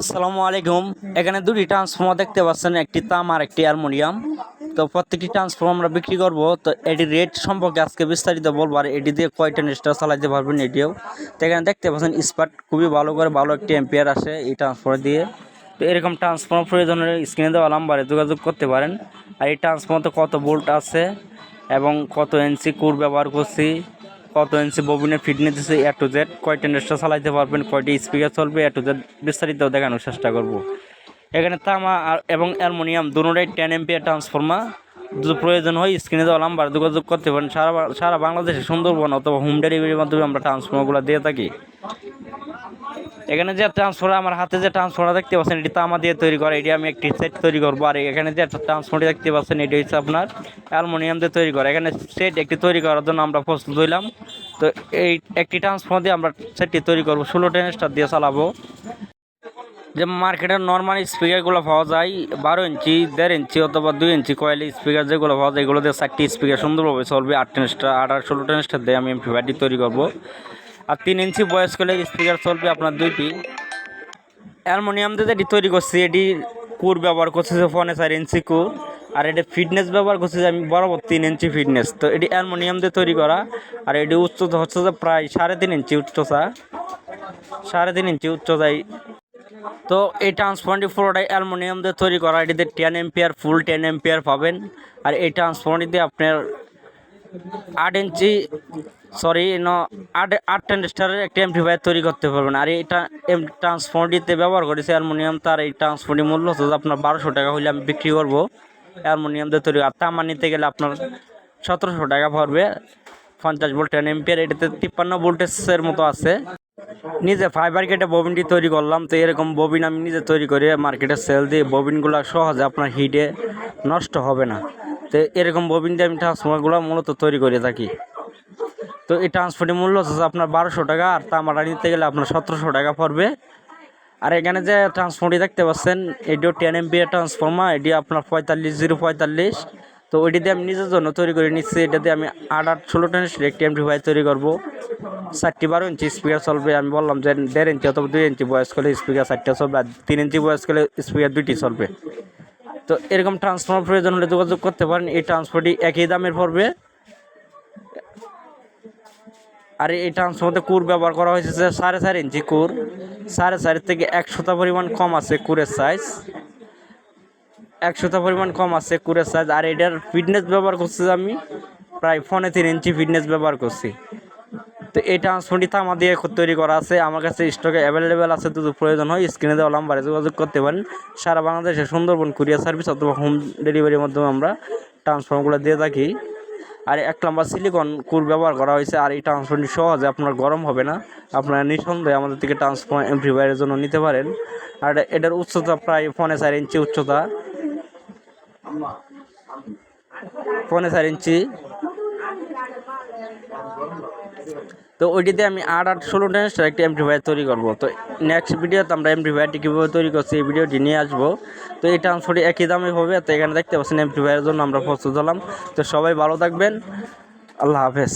আসসালামু আলাইকুম। এখানে দুটি ট্রান্সফর্মার দেখতে পাচ্ছেন, একটি তাম আর একটি অ্যালমোনিয়াম। তো প্রত্যেকটি ট্রান্সফর্মার আমরা বিক্রি করব। তো এটির রেট সম্পর্কে আজকে বিস্তারিত বলব, আর এটি দিয়ে কয়টা নেস্টার চালাতে পারবেন এটিও। তো এখানে দেখতে পাচ্ছেন স্পার্ট খুবই ভালো করে, ভালো একটি এম্পিয়ার আসে এই ট্রান্সফর্মার দিয়ে। তো এরকম ট্রান্সফর্মার প্রয়োজন স্ক্রিনে দেওয়া নাম্বারে যোগাযোগ করতে পারেন। আর এই ট্রান্সফর্মারতে কত বোল্ট আছে এবং কত এনসি কুর ব্যবহার করছি কত ইঞ্চি ববিনের ফিটনেস দিচ্ছে এ টু জেড কয়টা নেটটা চালাইতে পারবেন, কয়টি স্পিকার চলবে এ টু জেড বিস্তারিত দেখানোর চেষ্টা করব। এখানে তামা আর এবং অ্যালমোনিয়াম দুটোটাই টেন এমপিয়ার ট্রান্সফর্মার যদি প্রয়োজন হয় স্ক্রিনে দেওয়া নাম্বার যোগাযোগ করতে পারেন। সারা সারা বাংলাদেশে সুন্দরবন অথবা হোম ডেলিভারির মাধ্যমে আমরা ট্রান্সফর্মারগুলো দিয়ে থাকি। এখানে যে ট্রান্সফর্মার আমার হাতে যে ট্রান্সফর্মার দেখতে পাচ্ছেন, এটি তামা দিয়ে তৈরি করা, এটি আমি একটি সেট তৈরি করব। আর এখানে যে ট্রান্সফর্মার দেখতে পাচ্ছেন, এটি হচ্ছে আপনার অ্যালমোনিয়াম দিয়ে তৈরি করা। এখানে সেট একটি তৈরি করার জন্য আমরা প্রস্তুত হইলাম। তো এই একটি ট্রান্সফর্মার দিয়ে আমরা সেটটি তৈরি করব। ষোলো টেনস্টার দিয়ে চালাবো। যে মার্কেটের নর্মাল স্পিকারগুলো পাওয়া যায়, বারো ইঞ্চি, দেড় ইঞ্চি অথবা দুই ইঞ্চি কয়েল স্পিকার যেগুলো পাওয়া যায়, এগুলো দিয়ে চারটি স্পিকার সুন্দরভাবে চলবে। আট টেনস্টার আট আর ষোলো টেনস্টার দিয়ে আমি এমপিফাইটি তৈরি করব। আর তিন ইঞ্চি বয়স্কলের স্পিকার চলবে আপনার দুইটি অ্যালমোনিয়াম দিয়ে যেটি তৈরি করছি, এটি কুর ব্যবহার করছে যে ফোনে চার ইঞ্চি কুর, আর এটি ফিটনেস ব্যবহার করছে যে আমি বরাবর তিন ইঞ্চি ফিটনেস তো এটি অ্যালমোনিয়াম দিয়ে তৈরি করা, আর এটি উচ্চতা হচ্ছে যে প্রায় সাড়ে তিন ইঞ্চি উচ্চতা সাড়ে তিন ইঞ্চি উচ্চতায় তো এই ট্রান্সফর্মারটি পুরোটাই অ্যালমোনিয়াম দিয়ে তৈরি করা, এটিতে ten ampere full ten ampere পাবেন, আর এই ট্রান্সফর্মারটিতে আপনার আট ইঞ্চি সরি ন আট আট টেন স্টারের একটা এমপ্লিফায়ার তৈরি করতে পারবেন। আর এটা ট্রান্সফর্মারটিতে ব্যবহার করেছে অ্যালমোনিয়াম তার এই ট্রান্সফর্মারটির মূল্য হচ্ছে আপনার বারোশো টাকা হলে আমি বিক্রি করব অ্যালমোনিয়াম দিয়ে তৈরি। আর তামা নিতে গেলে আপনার সতেরোশো টাকা পড়বে, পঞ্চাশ ভোল্ট টেন এম্পিয়ার এটাতে তিপ্পান্ন ভোল্টেজের মতো আছে। নিজে ফাইবার কেটে ববিনটি তৈরি করলাম, তো এরকম ববিন আমি নিজে তৈরি করে মার্কেটে সেল দিয়ে ববিনগুলো সহজে আপনার হিটে নষ্ট হবে না। তো এরকম ববিন দিয়ে আমি ট্রান্সফর্মারগুলো মূলত তৈরি করে থাকি। তো এই ট্রান্সপোর্টের মূল্য হচ্ছে আপনার বারোশো টাকা, আর তামাটা নিতে গেলে আপনার সতেরোশো টাকা পড়বে। আর এখানে যে ট্রান্সফর্মটি দেখতে পাচ্ছেন, এটিও টেন এমপিয়ার ট্রান্সফর্মার এটি আপনার পঁয়তাল্লিশ জিরো পঁয়তাল্লিশ। তো ওইটি দিয়ে আমি নিজের জন্য তৈরি করে নিচ্ছি এটাতে আমি আট আট ষোলো টেন একটি এমপ্লিফায়ার তৈরি করব। চারটি বারো ইঞ্চি স্পিকার চলবে, আমি বললাম যে দেড় ইঞ্চি অথবা দুই ইঞ্চি বয়স করলে স্পিকার চারটে চলবে, আর তিন ইঞ্চি বয়স করলে স্পিকার দুইটি চলবে। তো এরকম ট্রান্সফর্মার প্রয়োজন হলে যোগাযোগ করতে পারেন। এই ট্রান্সফারটি একই দামের পড়বে। আর এই ট্রান্সফর্মারতে কুর ব্যবহার করা হয়েছে যে সাড়ে চার ইঞ্চি কুর। সাড়ে চার থেকে একশোটা পরিমাণ কম আছে কুরের সাইজ একশোটা পরিমাণ কম আছে কুরের সাইজ আর এটার ফিটনেস ব্যবহার করছি আমি প্রায় ফোনে তিন ইঞ্চি ফিটনেস ব্যবহার করছি। তো এই ট্রান্সফর্মটি তামা দিয়ে তৈরি করা আছে। আমার কাছে স্টকে অ্যাভেলেবেল আছে, যদি প্রয়োজন হয় স্ক্রিনে দেওয়া নাম্বারে যোগাযোগ করতে পারেন। সারা বাংলাদেশে সুন্দরবন কুরিয়ার সার্ভিস অথবা হোম ডেলিভারির মাধ্যমে আমরা ট্রান্সফর্মগুলো দিয়ে থাকি। আর এক নম্বর সিলিকন কুর ব্যবহার করা হয়েছে, আর এই ট্রান্সফর্মটি সহজে আপনার গরম হবে না। আপনারা নিঃসন্দেহে আমাদের থেকে ট্রান্সফর্ম এমপ্লিফায়ারের জন্য নিতে পারেন। আর এটার উচ্চতা প্রায় পৌনে চার ইঞ্চি উচ্চতা। পৌনে চার ইঞ্চি। তো ওইটিতে আমি আট আট ষোলো টেন্সটার একটি এমপ্লিফায়ার তৈরি করব। তো নেক্সট ভিডিওতে আমরা এমপ্লিফায়ারটি কীভাবে তৈরি করছি, এই ভিডিওটি নিয়ে আসব। তো এই ট্রান্সফারটি একই দামে হবে, তো এখানে দেখতে পাচ্ছেন এমপ্লিফায়ারের জন্য আমরা প্রস্তুত হলাম। তো সবাই ভালো থাকবেন, আল্লাহ হাফেজ।